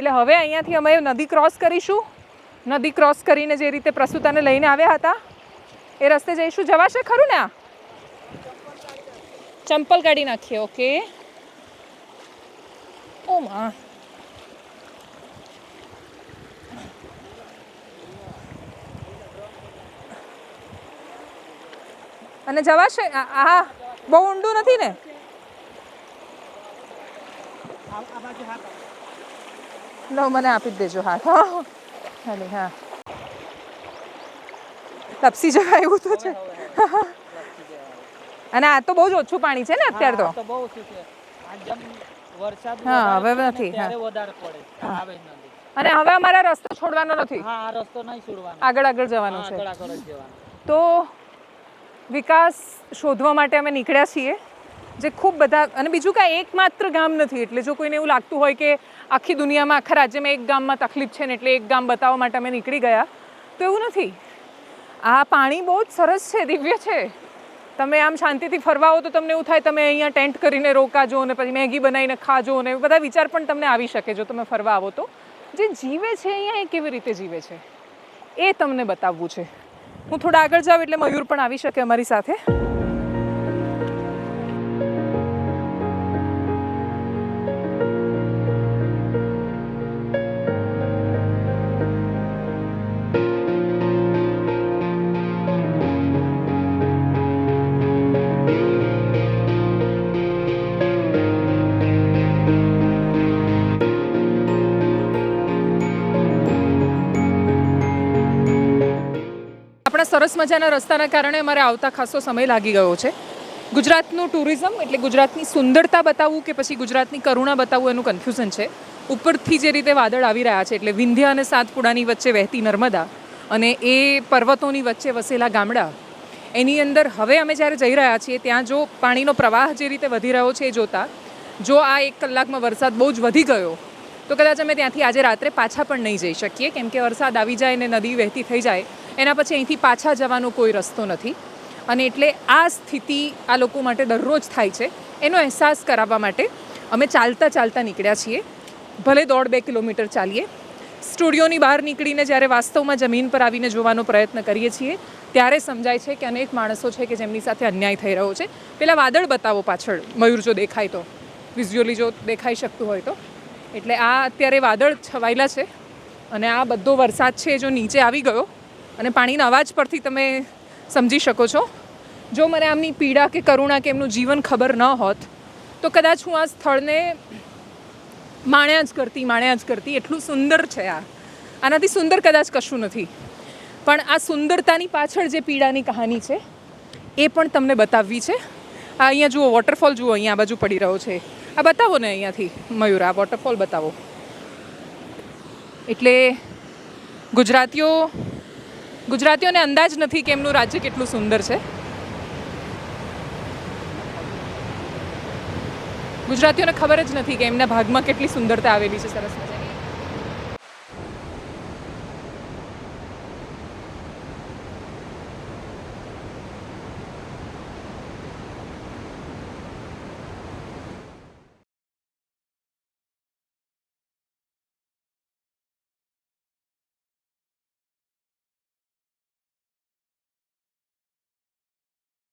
એટલે હવે અહીંયાથી અમે નદી ક્રોસ કરીશું. નદી ક્રોસ કરીને જે રીતે પ્રસૂતાને લઈને આવ્યા હતા, એ રસ્તે જઈશું. જવાશે ખરું ને આ? ચંપલ કાઢી નાખીએ, ઓકે. ઓ માં. અને જવાશે? આ બહુ ઊંડું નથી ને? લો મને આપી જ દેજો હાથ. હા હાલે હા. તપસી જવાય એવું તો છે. અને આ તો બહુ જ ઓછું પાણી છે ને અત્યારે તો. હા, બહુ ઓછું છે. વરસાદ હા, હવે નથી, વધારે પડે. આવે નથી. અને હવે અમારા રસ્તો છોડવાનો નથી. હા આ રસ્તો નહીં છોડવાનો. આગળ આગળ જવાનું છે. આગળ આગળ જ તો વિકાસ શોધવા માટે અમે નીકળ્યા છીએ. જે ખૂબ બધા અને બીજું કાંઈ એકમાત્ર ગામ નથી. એટલે જો કોઈને એવું લાગતું હોય કે આખી દુનિયામાં, આખા રાજ્યમાં એક ગામમાં તકલીફ છે ને એટલે એક ગામ બતાવવા માટે અમે નીકળી ગયા, તો એવું નથી. આ પાણી બહુ જ સરસ છે, દિવ્ય છે. તમે આમ શાંતિથી ફરવા આવો તો તમને એવું થાય તમે અહીંયા ટેન્ટ કરીને રોકાજો ને પછી મેગી બનાવીને ખાજો ને, બધા વિચાર પણ તમને આવી શકે જો તમે ફરવા આવો તો. જે જીવે છે અહીંયા એ કેવી રીતે જીવે છે? એ તમને બતાવવું છે. હું થોડા આગળ જાઉં એટલે મયુર પણ આવી શકે અમારી સાથે. આપણા સરસ મજાના રસ્તાના કારણે અમારે આવતા ખાસો સમય લાગી ગયો છે. ગુજરાતનું ટુરિઝમ એટલે ગુજરાતની સુંદરતા બતાવવું કે પછી ગુજરાતની કરુણા બતાવવું એનું કન્ફ્યુઝન છે. ઉપરથી જે રીતે વાદળ આવી રહ્યા છે એટલે વિંધ્યા અને સાતપુડાની વચ્ચે વહેતી નર્મદા અને એ પર્વતોની વચ્ચે વસેલા ગામડા, એની અંદર હવે અમે જ્યારે જઈ રહ્યા છીએ ત્યાં જો પાણીનો પ્રવાહ જે રીતે વધી રહ્યો છે એ જોતા, જો આ એક કલાકમાં વરસાદ બહુ જ વધી ગયો તો કદાચ અમે ત્યાંથી આજે રાત્રે પાછા પણ નહીં જઈ શકીએ. કેમ કે વરસાદ આવી જાય ને નદી વહેતી થઈ જાય, એના પછી અહીંથી પાછા જવાનો કોઈ રસ્તો નથી. અને એટલે આ સ્થિતિ આ લોકો માટે દરરોજ થાય છે. એનો અહેસાસ કરાવવા માટે અમે ચાલતા ચાલતા નીકળ્યા છીએ. ભલે દોઢ બે કિલોમીટર ચાલીએ. સ્ટુડિયોની બહાર નીકળીને જ્યારે વાસ્તવમાં જમીન પર આવીને જોવાનો પ્રયત્ન કરીએ છીએ, ત્યારે સમજાય છે કે અનેક માણસો છે કે જેમની સાથે અન્યાય થઈ રહ્યો છે. પેલા વાદળ બતાવો પાછળ મયુર જો દેખાય તો, વિઝ્યુઅલી જો દેખાઈ શકતું હોય તો. એટલે આ અત્યારે વાદળ છવાયેલા છે અને આ બધો વરસાદ છે જો નીચે આવી ગયો અને પાણીના અવાજ પરથી તમે સમજી શકો છો. જો મને આમની પીડા કે કરુણા કે એમનું જીવન ખબર ન હોત, તો કદાચ હું આ સ્થળને માણ્યા જ કરતી, માણ્યા જ કરતી. એટલું સુંદર છે આ. આનાથી સુંદર કદાચ કશું નથી. પણ આ સુંદરતાની પાછળ જે પીડાની કહાની છે, એ પણ તમને બતાવવી છે. આ અહીંયા જુઓ વોટરફોલ જુઓ, અહીંયા આ બાજુ પડી રહ્યો છે. આ બતાવો ને અહીંયાથી, મયુર, આ વોટરફોલ બતાવો. એટલે ગુજરાતીઓ, ગુજરાતીઓને અંદાજ નથી કે એમનું રાજ્ય કેટલું સુંદર છે. ગુજરાતીઓને ખબર જ નથી કે એમના ભાગમાં કેટલી સુંદરતા આવેલી છે સરસ મજાની.